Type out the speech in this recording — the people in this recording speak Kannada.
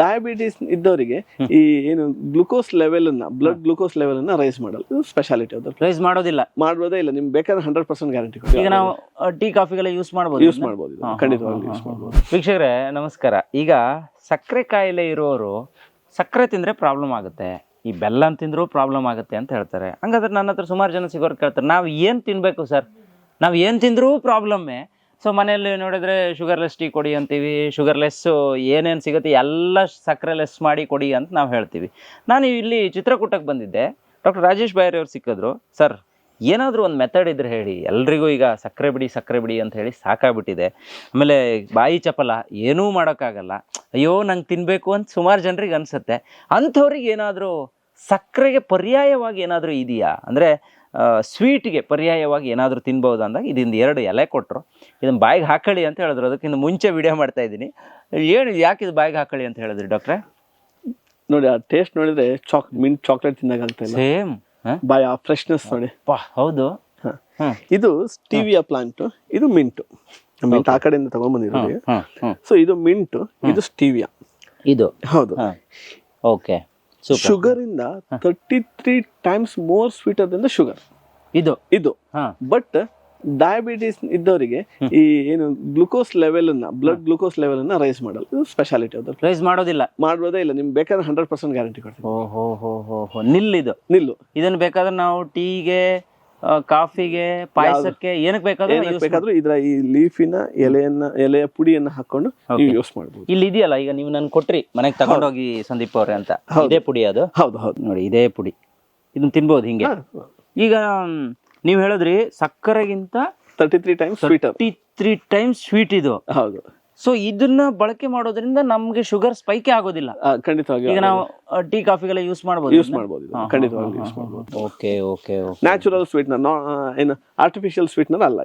ಡಯಾಬಿಟಿಸ್ ಇದ್ದವರಿಗೆ ಈ ಏನು ಗ್ಲುಕೋಸ್ ಲೆವೆಲ್ ಅನ್ನ ಬ್ಲಡ್ ಗ್ಲುಕೋಸ್ ಲೆವೆಲ್ ಅನ್ನ ರೈಸ್ ಮಾಡಲ್ಲ. ಇದು ಸ್ಪೆಷಾಲಿಟಿ ಅದು ರೈಸ್ ಮಾಡೋದಿಲ್ಲ. ಮಾಡ್ಬೋದೇ ಇಲ್ಲ. ನಿಮ್ಗೆ ಬೇಕಾದ್ರೆ ಹಂಡ್ರೆಡ್ ಪರ್ಸೆಂಟ್ ಗ್ಯಾರಂಟಿ ಈಗ ನಾವು ಟೀ ಕಾಫಿಗೆಲ್ಲ ಯೂಸ್ ಮಾಡ್ಬೋದು ಯೂಸ್ ಮಾಡ್ಬೋದು ಇದು. ಖಂಡಿತವಾಗ್ಲೂ ಯೂಸ್ ಮಾಡ್ಬೋದು. ವೀಕ್ಷಕರೇ ನಮಸ್ಕಾರ. ಈಗ ಸಕ್ಕರೆ ಕಾಯಿಲೆ ಇರೋರು ಸಕ್ಕರೆ ತಿಂದ್ರೆ ಪ್ರಾಬ್ಲಮ್ ಆಗುತ್ತೆ. ಈ ಬೆಲ್ಲ ತಿಂದರೂ ಪ್ರಾಬ್ಲಮ್ ಆಗುತ್ತೆ ಅಂತ ಹೇಳ್ತಾರೆ. ಹಂಗಾದ್ರೆ ನನ್ನ ಹತ್ರ ಸುಮಾರು ಜನ ಸಿಗೋರು ಕೇಳ್ತಾರೆ ನಾವು ಏನು ತಿನ್ನಬೇಕು ಸರ್? ನಾವು ಏನು ತಿಂದರೂ ಪ್ರಾಬ್ಲಮ್ಮೇ ಸೊ ಮನೆಯಲ್ಲಿ ನೋಡಿದ್ರೆ ಶುಗರ್ಲೆಸ್ ಟೀ ಕೊಡಿ ಅಂತೀವಿ. ಶುಗರ್ಲೆಸ್ಸು ಏನೇನು ಸಿಗುತ್ತೆ ಎಲ್ಲ ಸಕ್ಕರೆ ಲೆಸ್ ಮಾಡಿ ಕೊಡಿ ಅಂತ ನಾವು ಹೇಳ್ತೀವಿ. ನಾನು ಇಲ್ಲಿ ಚಿತ್ರಕೂಟಕ್ಕೆ ಬಂದಿದ್ದೆ. ಡಾಕ್ಟರ್ ರಾಜೇಶ್ ಬಾಯರ್ ಅವ್ರು ಸಿಕ್ಕಿದ್ರು. ಸರ್, ಏನಾದರೂ ಒಂದು ಮೆಥಡ್ ಇದ್ರೆ ಹೇಳಿ. ಎಲ್ರಿಗೂ ಈಗ ಸಕ್ಕರೆ ಬಿಡಿ ಸಕ್ಕರೆ ಬಿಡಿ ಅಂತ ಹೇಳಿ ಸಾಕಾಗ್ಬಿಟ್ಟಿದೆ. ಆಮೇಲೆ ಬಾಯಿ ಚಪಲ ಏನೂ ಮಾಡೋಕ್ಕಾಗಲ್ಲ. ಅಯ್ಯೋ, ನಂಗೆ ತಿನ್ನಬೇಕು ಅಂತ ಸುಮಾರು ಜನರಿಗೆ ಅನಿಸುತ್ತೆ. ಅಂಥವ್ರಿಗೆ ಏನಾದರೂ ಸಕ್ಕರೆಗೆ ಪರ್ಯಾಯವಾಗಿ ಏನಾದರೂ ಇದೆಯಾ? ಅಂದರೆ ಸ್ವೀಟ್ಗೆ ಪರ್ಯಾಯವಾಗಿ ಏನಾದರೂ ತಿನ್ಬೋದು ಅಂದಾಗ ಇದರಿಂದ ಎರಡು ಎಲೆ ಕೊಟ್ಟರು ಇದನ್ನು ಬಾಯಿಗೆ ಹಾಕೊಳ್ಳಿ ಅಂತ ಹೇಳಿದ್ರು. ಅದಕ್ಕಿಂತ ಮುಂಚೆ ವಿಡಿಯೋ ಮಾಡ್ತಾ ಇದ್ದೀನಿ. ಏನು ಯಾಕೆ ಇದು ಬಾಯಿಗೆ ಹಾಕೊಳ್ಳಿ ಅಂತ ಹೇಳಿದ್ರಿ ಡಾಕ್ಟ್ರೆ ನೋಡಿ ಆ ಟೇಸ್ಟ್ ನೋಡಿದ್ರೆ ಚಾಕ್ ಮಿಂಟ್ ಚಾಕ್ಲೇಟ್ ತಿಂದಾಗ ಆಗ್ತಾ ಸೇಮ್ ಬಾಯ್ ಆ ಫ್ರೆಶ್ನೆಸ್ ನೋಡಿ. ಪಾ ಹೌದು. ಇದು ಸ್ಟೀವಿಯಾ ಪ್ಲಾಂಟ್ ಇದು ಮಿಂಟು ಮಿಂಟ್ ಆ ಕಡೆಯಿಂದ ತಗೊಂಡ್ಬಂದಿರೋದು ಹ್ಮ್ ಸೊ ಇದು ಮಿಂಟು ಇದು ಸ್ಟೀವಿಯಾ ಇದು. ಹೌದು. ಓಕೆ ಶುಗರ್ ಇಂದ thirty three times more sweeter than sugar ಇದು. ಇದು. ಬಟ್ ಡಯಾಬಿಟಿಸ್ ಇದ್ದವರಿಗೆ ಈ ಏನು ಗ್ಲುಕೋಸ್ ಲೆವೆಲ್ ಅನ್ನ ಬ್ಲಡ್ ಗ್ಲೂಕೋಸ್ ಲೆವೆಲ್ ಅನ್ನ ರೈಸ್ ಮಾಡಲ್ಲ ಇದು ಸ್ಪೆಷಾಲಿಟಿ ಅದು ರೈಸ್ ಮಾಡೋದಿಲ್ಲ. ಮಾಡೋದೇ ಇಲ್ಲ. ನಿಮ್ಗೆ ಬೇಕಾದ್ರೆ ಹಂಡ್ರೆಡ್ ಪರ್ಸೆಂಟ್ ಗ್ಯಾರಂಟಿ ಕೊಡ್ತೀನಿ. ಓಹೋ ನಿಲ್ಲಿದು. ನಿಲ್ಲು. ಇದನ್ನ ಬೇಕಾದ್ರೆ ನಾವು ಟೀಗೆ ಕಾಫಿಗೆ ಪಾಯಸಕ್ಕೆ ಏನಕ್ಕೆ ಬೇಕಾದ್ರೂ ಬೇಕಾದ್ರೂ ಇದ್ರ ಈ ಲೀಫಿನ ಎಲೆಯನ್ನ ಎಲೆಯ ಪುಡಿಯನ್ನ ಹಾಕೊಂಡು ನೀವು ಯೂಸ್ ಮಾಡಬಹುದು ಇಲ್ಲಿ ಇದೆಯಲ್ಲ ಈಗ ನೀವು ನನ್ ಕೊಟ್ರಿ ಮನೆಗೆ ತಗೊಂಡೋಗಿ ಸಂದೀಪ್ ಅವ್ರೆ ಅಂತ. ಇದೇ ಪುಡಿ ಅದು? ಹೌದು ಹೌದು. ನೋಡಿ ಇದೇ ಪುಡಿ. ಇದನ್ನ ತಿನ್ಬಹುದು ಹಿಂಗೆ. ಈಗ ನೀವು ಹೇಳಿದ್ರಿ ಸಕ್ಕರೆಗಿಂತ ತರ್ಟಿ ತ್ರೀ ಟೈಮ್ಸ್ ಸ್ವೀಟ್ ಟಿ ತ್ರೀ ಟೈಮ್ಸ್ ಸ್ವೀಟ್ ಇದು. ಹೌದು. ಸೊ ಇದನ್ನ ಬಳಕೆ ಮಾಡೋದ್ರಿಂದ ನಮ್ಗೆ ಶುಗರ್ ಸ್ಪೈಕ್ ಆಗೋದಿಲ್ಲ. ಖಂಡಿತವಾಗಿ ಈಗ ನಾವು ಟೀ ಕಾಫಿಗೆಲ್ಲ ಯೂಸ್ ಮಾಡಬಹುದು ಯೂಸ್ ಮಾಡಬಹುದು. ಖಂಡಿತವಾಗಿ ಯೂಸ್ ಮಾಡಬಹುದು okay okay okay natural sweetener ಏನು ಆರ್ಟಿಫಿಷಿಯಲ್ ಸ್ವೀಟ್ನರ್ ಅಲ್ಲ.